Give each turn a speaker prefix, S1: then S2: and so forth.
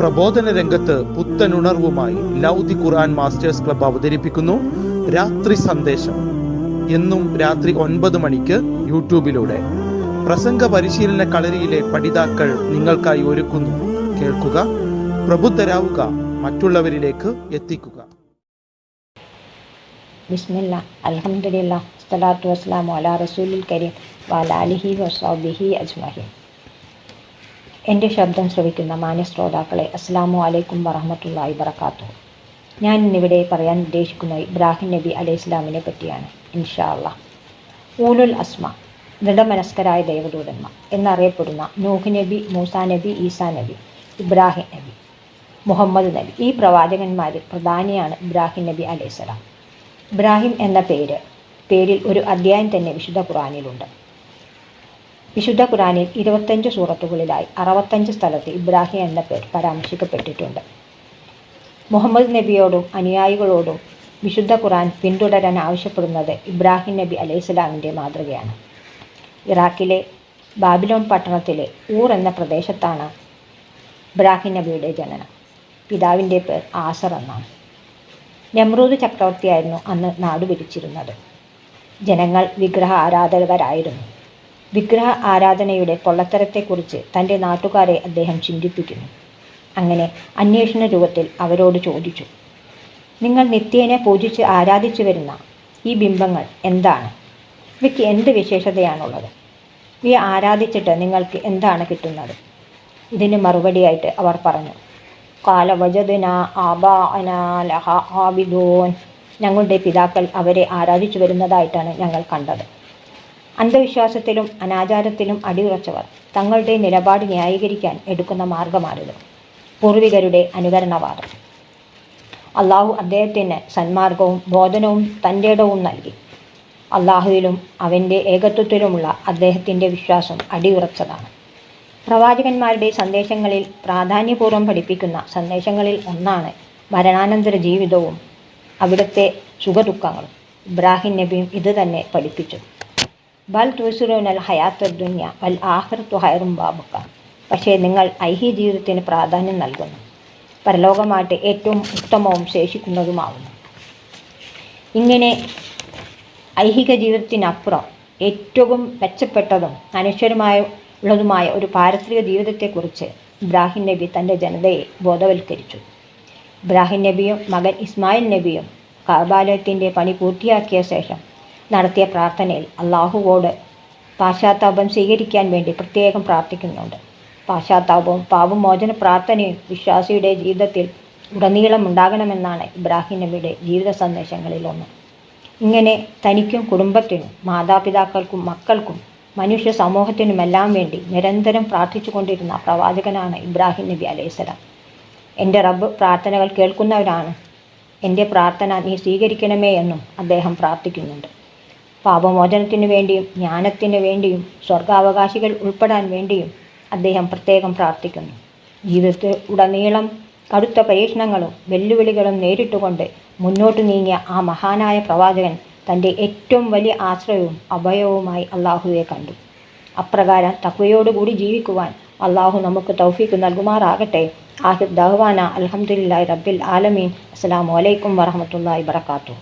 S1: പ്രബോധന രംഗത്ത് പുത്തനുണർവുമായി ലൗദി ഖുർആൻ masters club അവതരിപ്പിക്കുന്നു. രാത്രി സന്ദേശം. എന്നും രാത്രി ഒൻപത് മണിക്ക് യൂട്യൂബിലൂടെ. പ്രസംഗ പരിശീലന കളരിയിലെ പഠിതാക്കൾ നിങ്ങൾക്കായി ഒരുക്കുന്നു. കേൾക്കുക പ്രബുദ്ധരാവുക മറ്റുള്ളവരിലേക്ക് എത്തിക്കുക.
S2: ബിസ്മില്ല സ്വലാത്തു വസ്സലാമു അലാ കരീം വാലാലിഹി എന്റെ ശബ്ദം ശ്രവിക്കുന്ന മാന്യശ്രോതാക്കളെ അസ്സാമു അലൈക്കും വറഹമത്തുള്ളായി വറക്കാത്തു ഞാൻ ഇന്നിവിടെ പറയാൻ ഉദ്ദേശിക്കുന്ന ഇബ്രാഹിം നബി അലൈഹി ഇസ്ലാമിനെ പറ്റിയാണ് ഇൻഷാ അള്ളാ ഊലുൽ അസ്മ ദൃഢമനസ്കരായ ദൈവദൂതന്മ എന്നറിയപ്പെടുന്ന നൂഹ് നബി മൂസാ നബി ഈസാ നബി ഇബ്രാഹിം നബി മുഹമ്മദ് നബി ഈ പ്രവാചകന്മാരിൽ പ്രധാനിയാണ് ഇബ്രാഹിം നബി അലൈഹിസ്സലാം ഇബ്രാഹിം എന്ന പേര് പേരിൽ ഒരു അധ്യായം തന്നെ വിശുദ്ധ ഖുറാനിലുണ്ട് വിശുദ്ധ ഖുറാനിൽ ഇരുപത്തഞ്ച് സൂറത്തുകളിലായി അറുപത്തഞ്ച് സ്ഥലത്ത് ഇബ്രാഹിം എന്ന പേർ പരാമർശിക്കപ്പെട്ടിട്ടുണ്ട്. മുഹമ്മദ് നബിയോടും അനുയായികളോടും വിശുദ്ധ ഖുറാൻ പിന്തുടരാൻ ആവശ്യപ്പെടുന്നത് ഇബ്രാഹിം നബി അലൈഹിസ്ലാമിന്റെ മാതൃകയാണ്. ഇറാഖിലെ ബാബിലോൺ പട്ടണത്തിലെ ഊർ എന്ന പ്രദേശത്താണ് ഇബ്രാഹിം നബിയുടെ ജനനം. പിതാവിന്റെ പേർ ആസർ എന്നാണ്. നെമ്രൂദ് ചക്രവർത്തിയായിരുന്നു അന്ന് നാടുപിരിച്ചിരുന്നത് ജനങ്ങൾ വിഗ്രഹ ആരാധകരായിരുന്നു വിഗ്രഹ ആരാധനയുടെ പൊള്ളത്തരത്തെക്കുറിച്ച് തന്റെ നാട്ടുകാരെ അദ്ദേഹം ചിന്തിപ്പിക്കുന്നു. അങ്ങനെ അന്വേഷണ രൂപത്തിൽ അവരോട് ചോദിച്ചു നിങ്ങൾ നിത്യേനെ പൂജിച്ച് ആരാധിച്ചു വരുന്ന ഈ ബിംബങ്ങൾ എന്താണ്? ഇവയ്ക്ക് എന്ത് വിശേഷതയാണുള്ളത്? ഇവയെ ആരാധിച്ചിട്ട് നിങ്ങൾക്ക് എന്താണ് കിട്ടുന്നത് ഇതിന് മറുപടിയായിട്ട് അവർ പറഞ്ഞു കാല വജദന ആബാന ലഹ ആബിദൂൻ. ഞങ്ങളുടെ പിതാക്കൾ അവരെ ആരാധിച്ചു വരുന്നതായിട്ടാണ് ഞങ്ങൾ കണ്ടത്. അന്ധവിശ്വാസത്തിലും അനാചാരത്തിലും അടിയുറച്ചവർ തങ്ങളുടെ നിലപാട് ന്യായീകരിക്കാൻ എടുക്കുന്ന മാർഗമാണിത്. പൂർവികരുടെ അനുകരണവാദം. അള്ളാഹു അദ്ദേഹത്തിന് സന്മാർഗവും ബോധനവും തന്റെ ഇടവും നൽകി. അള്ളാഹുവിലും അവന്റെ ഏകത്വത്തിലുമുള്ള അദ്ദേഹത്തിന്റെ വിശ്വാസം അടിയുറച്ചതാണ്. പ്രവാചകന്മാരുടെ സന്ദേശങ്ങളിൽ പ്രാധാന്യപൂർവം പഠിപ്പിക്കുന്ന സന്ദേശങ്ങളിൽ ഒന്നാണ് മരണാനന്തര ജീവിതവും അവിടുത്തെ സുഖദുഃഖങ്ങളും. ഇബ്രാഹിം നബിയും ഇത് തന്നെ പഠിപ്പിച്ചു. ബൽ അൽ ഹയാത്ത ദുന്യ വൽ ആഹ്റത്തു ഹയറും ബാബുക്ക. പക്ഷേ നിങ്ങൾ ഐഹി ജീവിതത്തിന് പ്രാധാന്യം നൽകുന്നു. പരലോകമായിട്ട് ഏറ്റവും ഉത്തമവും ശേഷിക്കുന്നതുമാവുന്നു. ഇങ്ങനെ ഐഹിക ജീവിതത്തിനപ്പുറം ഏറ്റവും മെച്ചപ്പെട്ടതും അനശ്വരമായ ഉള്ളതുമായ ഒരു പാരസ്ത്രിക ജീവിതത്തെക്കുറിച്ച് ഇബ്രാഹിം നബി തന്റെ ജനതയെ ബോധവൽക്കരിച്ചു. ഇബ്രാഹിം നബിയും മകൻ ഇസ്മായിൽ നബിയും കാബാലയത്തിന്റെ പണി പൂർത്തിയാക്കിയ ശേഷം നടത്തിയ പ്രാർത്ഥനയിൽ അള്ളാഹുവോട് പാശ്ചാത്താപം സ്വീകരിക്കാൻ വേണ്ടി പ്രത്യേകം പ്രാർത്ഥിക്കുന്നുണ്ട്. പാശ്ചാത്താപവും പാപമോചന പ്രാർത്ഥനയും വിശ്വാസിയുടെ ജീവിതത്തിൽ ഉടനീളം ഉണ്ടാകണമെന്നാണ് ഇബ്രാഹിം നബിയുടെ ജീവിത സന്ദേശങ്ങളിൽ ഒന്ന്. ഇങ്ങനെ തനിക്കും കുടുംബത്തിനും മാതാപിതാക്കൾക്കും മക്കൾക്കും മനുഷ്യ സമൂഹത്തിനുമെല്ലാം വേണ്ടി നിരന്തരം പ്രാർത്ഥിച്ചു കൊണ്ടിരുന്ന പ്രവാചകനാണ് ഇബ്രാഹിം നബി അലൈഹിസ്സലാം എന്റെ റബ്ബ് പ്രാർത്ഥനകൾ കേൾക്കുന്നവരാണ്. എന്റെ പ്രാർത്ഥന നീ സ്വീകരിക്കണമേ എന്നും അദ്ദേഹം പ്രാർത്ഥിക്കുന്നുണ്ട്. പാപമോചനത്തിനു വേണ്ടിയും ജ്ഞാനത്തിന് വേണ്ടിയും സ്വർഗാവകാശികൾ ഉൾപ്പെടാൻ വേണ്ടിയും അദ്ദേഹം പ്രത്യേകം പ്രാർത്ഥിക്കുന്നു. ജീവിതത്തിൽ ഉടനീളം കടുത്ത പരീക്ഷണങ്ങളും വെല്ലുവിളികളും നേരിട്ടുകൊണ്ട് മുന്നോട്ട് നീങ്ങിയ ആ മഹാനായ പ്രവാചകൻ തന്റെ ഏറ്റവും വലിയ ആശ്രയവും അഭയവുമായി അള്ളാഹുവെ കണ്ടു. അപ്രകാരം തക്വയോടുകൂടി ജീവിക്കുവാൻ അള്ളാഹു നമുക്ക് തൗഫീക്ക് നൽകുമാറാകട്ടെ. ആഹിദ് ദഹ്വാന അലഹമുല്ലാ റബ്ബിൽ ആലമീൻ. അസ്സാം വലൈക്കും വറഹമത്തല്ലാ വബർക്കാത്തു